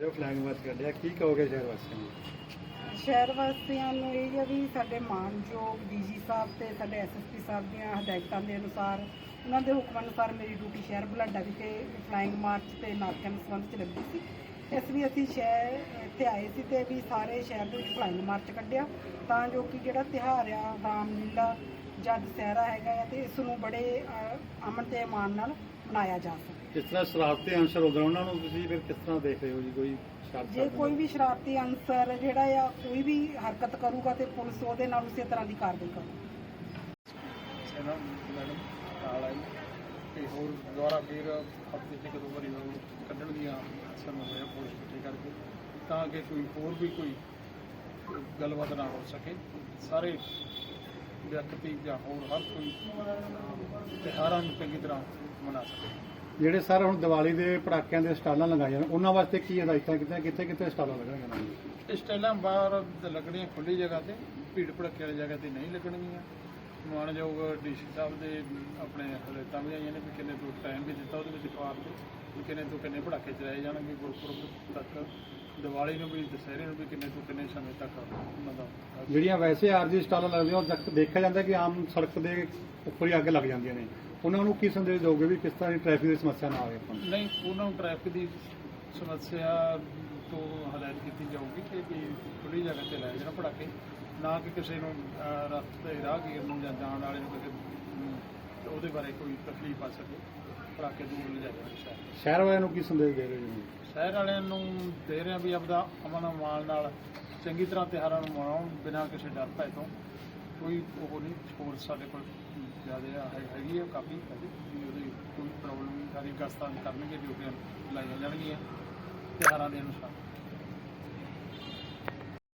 ਜੋ flag March ਕੱਢਿਆ ਕੀ ਕਹੋਗੇ ਸ਼ਹਿਰ ਵਾਸੀਆਂ ਨੂੰ? ਸ਼ਹਿਰ ਵਾਸੀਆਂ ਨੂੰ ਇਹ ਆ ਵੀ ਸਾਡੇ ਮਾਨਯੋਗ ਡੀਜੀ ਸਾਹਿਬ ਤੇ ਸਾਡੇ ਐਸਐਸਪੀ ਸਾਹਿਬ ਦੀਆਂ ਹਦਾਇਤਾਂ ਦੇ ਅਨੁਸਾਰ, ਉਹਨਾਂ ਦੇ ਹੁਕਮ ਅਨੁਸਾਰ ਮੇਰੀ ਡਿਊਟੀ ਸ਼ਹਿਰ ਬੁਲਾਡਾ ਵਿਖੇ ਫਲਾਈਂਗ ਮਾਰਚ ਤੇ ਨਾਕਿਆਂ ਦੇ ਸੰਬੰਧ ਚ ਲੱਗੀ ਸੀ। ਇਸ ਲਈ ਅਸੀਂ ਸ਼ਹਿਰ ਇੱਥੇ ਆਏ ਸੀ ਤੇ ਵੀ ਸਾਰੇ ਸ਼ਹਿਰ ਦੇ ਵਿੱਚ ਫਲਾਈਂਗ ਮਾਰਚ ਕੱਢਿਆ। ਤਾਂ ਜੋ ਕਿ ਜਿਹੜਾ ਤਿਉਹਾਰ ਆ ਰਾਮਲੀਲਾ ਜਾਂ ਦੁਸਹਿਰਾ ਹੈਗਾ ਆ ਤੇ ਇਸ ਨੂੰ ਬੜੇ ਅ, ਅਮਨ ਤੇ ਇਮਾਨ ਨਾਲ ਮਨਾਇਆ ਜਾ ਸਕੇ। ਜਿਸ ਤਰ੍ਹਾਂ ਸ਼ਰਾਰਤੀ ਅੰਸ਼ਰ ਹੁੰਦੇ ਨੇ, ਉਹਨਾਂ ਨੂੰ ਤੁਸੀਂ ਫਿਰ ਕਿਸ ਤਰ੍ਹਾਂ ਦੇਖ ਰਹੇ ਹੋ ਜੀ? ਕੋਈ ਸ਼ਰਾਰਤ ਜੇ ਕੋਈ? ਵੀ ਸ਼ਰਾਰਤੀ ਅਨਸਰ ਜਿਹੜਾ ਆ ਕੋਈ ਵੀ ਹਰਕਤ ਕਰੂਗਾ ਤੇ ਪੁਲਿਸ ਉਹਦੇ ਨਾਲ ਉਸੇ ਤਰ੍ਹਾਂ ਦੀ ਕਾਰਵਾਈ ਕਰੂਗੀ। ਮੈਡਮ ਹੋਰ ਦੁਆਰਾ ਫਿਰ ਹਫ਼ਤੇ 'ਚ ਕਦੋਂ ਵਾਰੀ ਉਹ ਕੱਢਣ ਦੀਆਂ ਸਾਨੂੰ ਹੋਇਆ ਪੁਲਿਸ ਇਕੱਠੇ ਕਰਕੇ ਤਾਂ ਕਿ ਕੋਈ ਹੋਰ ਵੀ ਕੋਈ ਗੱਲਬਾਤ ਨਾ ਹੋ ਸਕੇ। ਸਾਰੇ ਵਿਅਕਤੀ ਜਾਂ ਹੋਰ ਹਰ ਕੋਈ ਤਿਉਹਾਰਾਂ ਨੂੰ ਚੰਗੀ ਤਰ੍ਹਾਂ ਮਨਾ ਸਕੇ। ਜਿਹੜੇ ਸਰ ਹੁਣ ਦੀਵਾਲੀ ਦੇ ਪਟਾਕਿਆਂ ਦੇ ਸਟਾਲਾਂ ਲਗਾਈਆਂ ਨੇ ਉਹਨਾਂ ਵਾਸਤੇ ਕੀ ਹਦਾਇਤਾਂ ਕਿਤੇ ਕਿੱਥੇ ਕਿੱਥੇ ਸਟਾਲਾਂ ਲੱਗਣਗੀਆਂ ਇਸ ਟਾਈਲਾਂ ਬਾਹਰ ਲੱਗਣੀਆਂ ਖੁੱਲੀ ਜਗ੍ਹਾ ਤੇ ਭੀੜ ਭੜੱਕੇ ਵਾਲੀ ਜਗ੍ਹਾ ਤੇ ਨਹੀਂ ਲੱਗਣਗੀਆਂ। ਮਾਨਯੋਗ ਡੀਸੀ ਸਾਹਿਬ ਦੇ ਆਪਣੇ ਹਦਾਇਤਾਂ ਵੀ ਆਈਆਂ ਨੇ ਵੀ ਕਿੰਨੇ ਤੋਂ ਟਾਈਮ ਵੀ ਦਿੱਤਾ ਉਹਦੇ ਵਿੱਚ ਅਖਬਾਰ ਤੇ ਵੀ ਕਿੰਨੇ ਤੋਂ ਕਿੰਨੇ ਭੜਾਕੇ ਚਲਾਏ ਜਾਣਗੇ ਗੁਰਪੁਰਬ ਤੱਕ ਦੀਵਾਲੀ ਨੂੰ ਵੀ ਦੁਸਹਿਰੇ ਨੂੰ ਵੀ ਕਿੰਨੇ ਤੋਂ ਕਿੰਨੇ ਸਮੇਂ ਤੱਕ ਉਹਨਾਂ ਦਾ ਜਿਹੜੀਆਂ ਵੈਸੇ ਆਰਜੀ ਸਟਾਲਾਂ ਲੱਗਦੀਆਂ ਉਹ ਦੇਖਿਆ ਜਾਂਦਾ ਕਿ ਆਮ ਸੜਕ ਦੇ ਉੱਪਰ ਹੀ ਅੱਗ ਲੱਗ ਜਾਂਦੀਆਂ ਨੇ। ਉਹਨਾਂ ਨੂੰ ਕੀ ਸੰਦੇਸ਼ ਦਿਓਗੇ ਵੀ ਕਿਸ ਤਰ੍ਹਾਂ ਦੀ ਟ੍ਰੈਫਿਕ ਦੀ ਸਮੱਸਿਆ ਨਾ ਆਵੇ ਆਪਾਂ ਨਹੀਂ ਉਹਨਾਂ ਨੂੰ ਟ੍ਰੈਫਿਕ ਦੀ ਸਮੱਸਿਆ ਤੋਂ ਹਦਾਇਤ ਕੀਤੀ ਜਾਊਗੀ ਕਿ ਖੁੱਲੀ ਜਗ੍ਹਾ ਤੇ ਲਾਏ ਜਾਣ ਭੜਾਕੇ ਨਾ ਕਿ ਕਿਸੇ ਨੂੰ ਰਸਤੇ ਰਾਹਗੀਰ ਨੂੰ ਜਾਂ ਜਾਣ ਵਾਲੇ ਨੂੰ ਕਿਸੇ ਨੂੰ ਉਹਦੇ ਬਾਰੇ ਕੋਈ ਤਕਲੀਫ ਆ ਸਕੇ ਭੜਾਕੇ ਦੂਰ ਲਿਜਾਏ ਜਾਣ ਸ਼ਹਿਰ। ਸ਼ਹਿਰ ਵਾਲਿਆਂ ਨੂੰ ਕੀ ਸੰਦੇਸ਼ ਦੇ ਰਹੇ ਹੋ ਜੀ? ਸ਼ਹਿਰ ਵਾਲਿਆਂ ਨੂੰ ਦੇ ਰਹੇ ਆ ਵੀ ਆਪਦਾ ਅਮਨ ਅਮਾਨ ਨਾਲ ਚੰਗੀ ਤਰ੍ਹਾਂ ਤਿਉਹਾਰਾਂ ਨੂੰ ਮਨਾਉਣ ਬਿਨਾਂ ਕਿਸੇ ਡਰ ਭੈ ਤੋਂ। ਕੋਈ ਉਹ ਨਹੀਂ ਸਪੋਰਟ ਸਾਡੇ ਕੋਲ ਜ਼ਿਆਦਾ ਹੈ- ਹੈਗੀ ਹੈ ਕਾਫੀ ਹੈਗੀ ਵੀ ਉਹਦੀ ਕੋਈ ਪ੍ਰੋਬਲਮ ਨਹੀਂ ਸਾਰੀ ਗਸਤਾਂ ਕਰਨਗੇ ਡਿਊਟੀਆਂ ਲਾਈਆਂ ਜਾਣਗੀਆਂ ਤਿਉਹਾਰਾਂ ਦੇ ਅਨੁਸਾਰ।